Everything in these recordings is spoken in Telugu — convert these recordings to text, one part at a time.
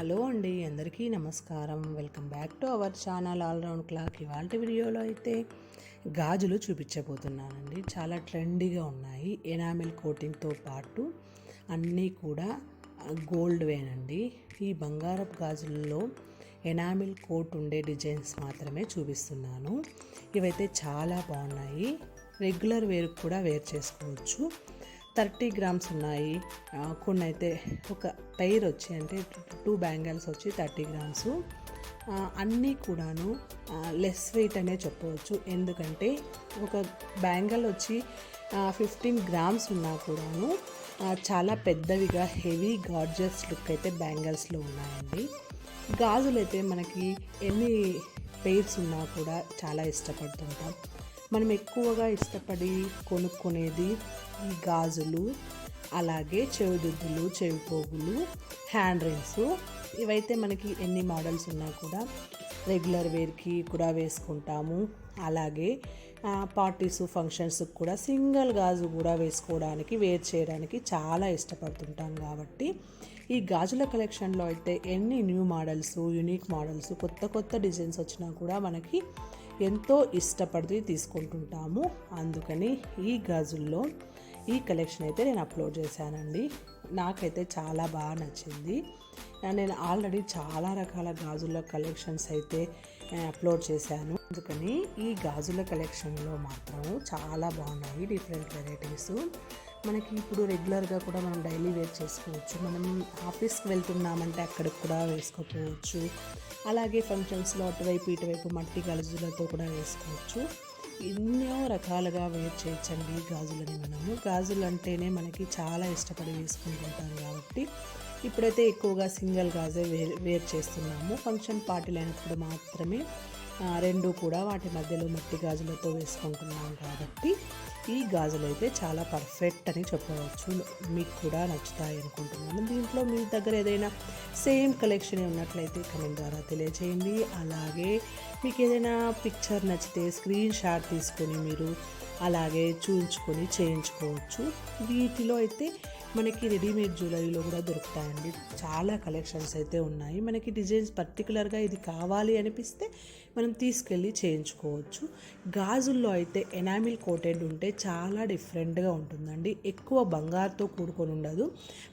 హలో అండి అందరికీ నమస్కారం. Welcome back to our channel all round clock. ఇవాళ వీడియోలో అయితే గాజులు చూపించబోతున్నానండి. చాలా ట్రెండీగా ఉన్నాయి. ఎనామిల్ కోటింగ్తో పాటు అన్నీ కూడా గోల్డ్ వేనండి ఈ బంగారపు గాజుల్లో ఎనామిల్ కోట్ ఉండే డిజైన్స్ మాత్రమే చూపిస్తున్నాను. ఇవైతే చాలా బాగున్నాయి. రెగ్యులర్ వేర్ కూడా వేర్ చేసుకోవచ్చు. థర్టీ గ్రామ్స్ ఉన్నాయి. కొన్ని అయితే ఒక పెయిర్ వచ్చి అంటే టూ బ్యాంగిల్స్ వచ్చి థర్టీ గ్రామ్స్. అన్నీ కూడాను లెస్ వెయిట్ అనే చెప్పవచ్చు. ఎందుకంటే ఒక బ్యాంగిల్ వచ్చి ఫిఫ్టీన్ గ్రామ్స్ ఉన్నా కూడాను చాలా పెద్దవిగా హెవీ గార్జెస్ లుక్ అయితే బ్యాంగిల్స్లో ఉన్నాయండి. గాజులు అయితే మనకి ఎన్ని పెయిర్స్ ఉన్నా కూడా చాలా ఇష్టపడుతుంటాం. మనం ఎక్కువగా ఇష్టపడి కొనుక్కునేది ఈ గాజులు అలాగే చెవిదిద్దులు చెవిపోగులు హ్యాండ్ రింగ్స్. ఇవైతే మనకి ఎన్ని మోడల్స్ ఉన్నా కూడా రెగ్యులర్ వేర్కి కూడా వేసుకుంటాము. అలాగే పార్టీస్ ఫంక్షన్స్ కూడా సింగిల్ గాజు కూడా వేసుకోవడానికి వేర్ చేయడానికి చాలా ఇష్టపడుతుంటాం కాబట్టి ఈ గాజుల కలెక్షన్లో అయితే ఎన్ని న్యూ మోడల్స్ యూనిక్ మోడల్స్ కొత్త కొత్త డిజైన్స్ వచ్చినా కూడా మనకి ఎంతో ఇష్టపడుతూ తీసుకుంటుంటాము. అందుకని ఈ గాజుల్లో ఈ కలెక్షన్ అయితే నేను అప్లోడ్ చేశానండి. నాకైతే చాలా బాగా నచ్చింది. నేను ఆల్రెడీ చాలా రకాల గాజుల కలెక్షన్స్ అయితే అప్లోడ్ చేశాను. అందుకని ఈ గాజుల కలెక్షన్లో మాత్రం చాలా బాగున్నాయి డిఫరెంట్ వెరైటీస్ మనకి ఇప్పుడు రెగ్యులర్గా కూడా మనం డైలీ వేర్ చేసుకోవచ్చు. మనం ఆఫీస్కి వెళ్తున్నామంటే అక్కడికి కూడా వేసుకోకపోవచ్చు. అలాగే ఫంక్షన్స్లో అటువైపు ఇటువైపు మట్టి గాజులతో కూడా వేసుకోవచ్చు. ఎన్నో రకాలుగా వేర్ చేయొచ్చండి గాజులని మనము. గాజులు అంటేనే మనకి చాలా ఇష్టపడి వేసుకుంటుంటాం కాబట్టి ఇప్పుడైతే ఎక్కువగా సింగిల్ గాజే వేర్ వేర్ చేస్తున్నాము. ఫంక్షన్ పార్టీలు అయినప్పుడు మాత్రమే రెండు కూడా వాటి మధ్యలో మట్టి గాజులతో వేసుకుంటున్నాం కాబట్టి ఈ గాజులు అయితే చాలా పర్ఫెక్ట్ అని చెప్పవచ్చు. మీకు కూడా నచ్చుతాయి అనుకుంటున్నాను. దీంట్లో మీ దగ్గర ఏదైనా సేమ్ కలెక్షన్ ఉన్నట్లయితే కమెంట్ ద్వారా తెలియచేయండి. అలాగే మీకు ఏదైనా పిక్చర్ నచ్చితే స్క్రీన్ షాట్ తీసుకొని మీరు అలాగే చూయించుకొని చేయించుకోవచ్చు. వీటిలో అయితే మనకి రెడీమేడ్ జ్యువెలరీలో కూడా దొరుకుతాయండి. చాలా కలెక్షన్స్ అయితే ఉన్నాయి. మనకి డిజైన్స్ పర్టికులర్గా ఇది కావాలి అనిపిస్తే మనం తీసుకెళ్ళి చేయించుకోవచ్చు. గాజుల్లో అయితే ఎనామిల్ కోటెడ్ ఉంటే చాలా డిఫరెంట్గా ఉంటుందండి. ఎక్కువ బంగారుతో కూడుకొని ఉండదు.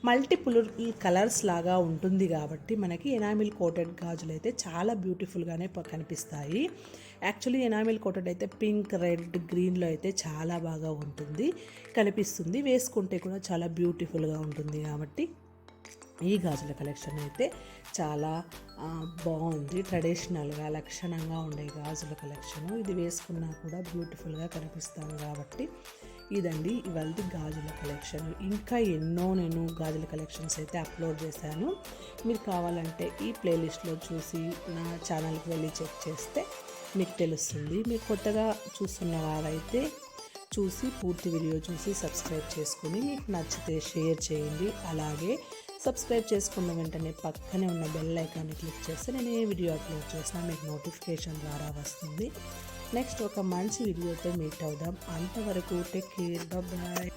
మల్టిపుల్ కలర్స్ లాగా ఉంటుంది కాబట్టి మనకి ఎనామిల్ కోటెడ్ గాజులు అయితే చాలా బ్యూటిఫుల్గానే కనిపిస్తాయి. యాక్చువల్లీ ఎనామిల్ కోటెడ్ అయితే పింక్ రెడ్ గ్రీన్లో అయితే చాలా బాగా ఉంటుంది కనిపిస్తుంది. వేసుకుంటే కూడా చాలా బ్యూటిఫుల్గా ఉంటుంది కాబట్టి ఈ గాజుల కలెక్షన్ అయితే చాలా బాగుంది. ట్రెడిషనల్గా లక్షణంగా ఉండే గాజుల కలెక్షన్ ఇది వేసుకున్నా కూడా బ్యూటిఫుల్గా కనిపిస్తాను కాబట్టి ఇదండి ఇవాళ గాజుల కలెక్షన్ ఇంకా ఎన్నో నేను గాజుల కలెక్షన్స్ అయితే అప్లోడ్ చేశాను. మీరు కావాలంటే ఈ ప్లేలిస్ట్లో చూసి నా ఛానల్కి వెళ్ళి చెక్ చేస్తే మీకు తెలుస్తుంది. మీరు కొత్తగా చూస్తున్న వారైతే చూసి పూర్తి వీడియో చూసి సబ్స్క్రైబ్ చేసుకుని మీకు నచ్చితే షేర్ చేయండి. అలాగే సబ్స్క్రైబ్ చేసుకున్న వెంటనే పక్కనే ఉన్న బెల్ ఐకాన్ని క్లిక్ చేస్తే నేను ఏ వీడియో అప్లోడ్ చేసినా మీకు నోటిఫికేషన్ ద్వారా వస్తుంది. నెక్స్ట్ ఒక మంచి వీడియోతో మీట్ అవుదాం. అంతవరకు టెక్ కేర్. బాయ్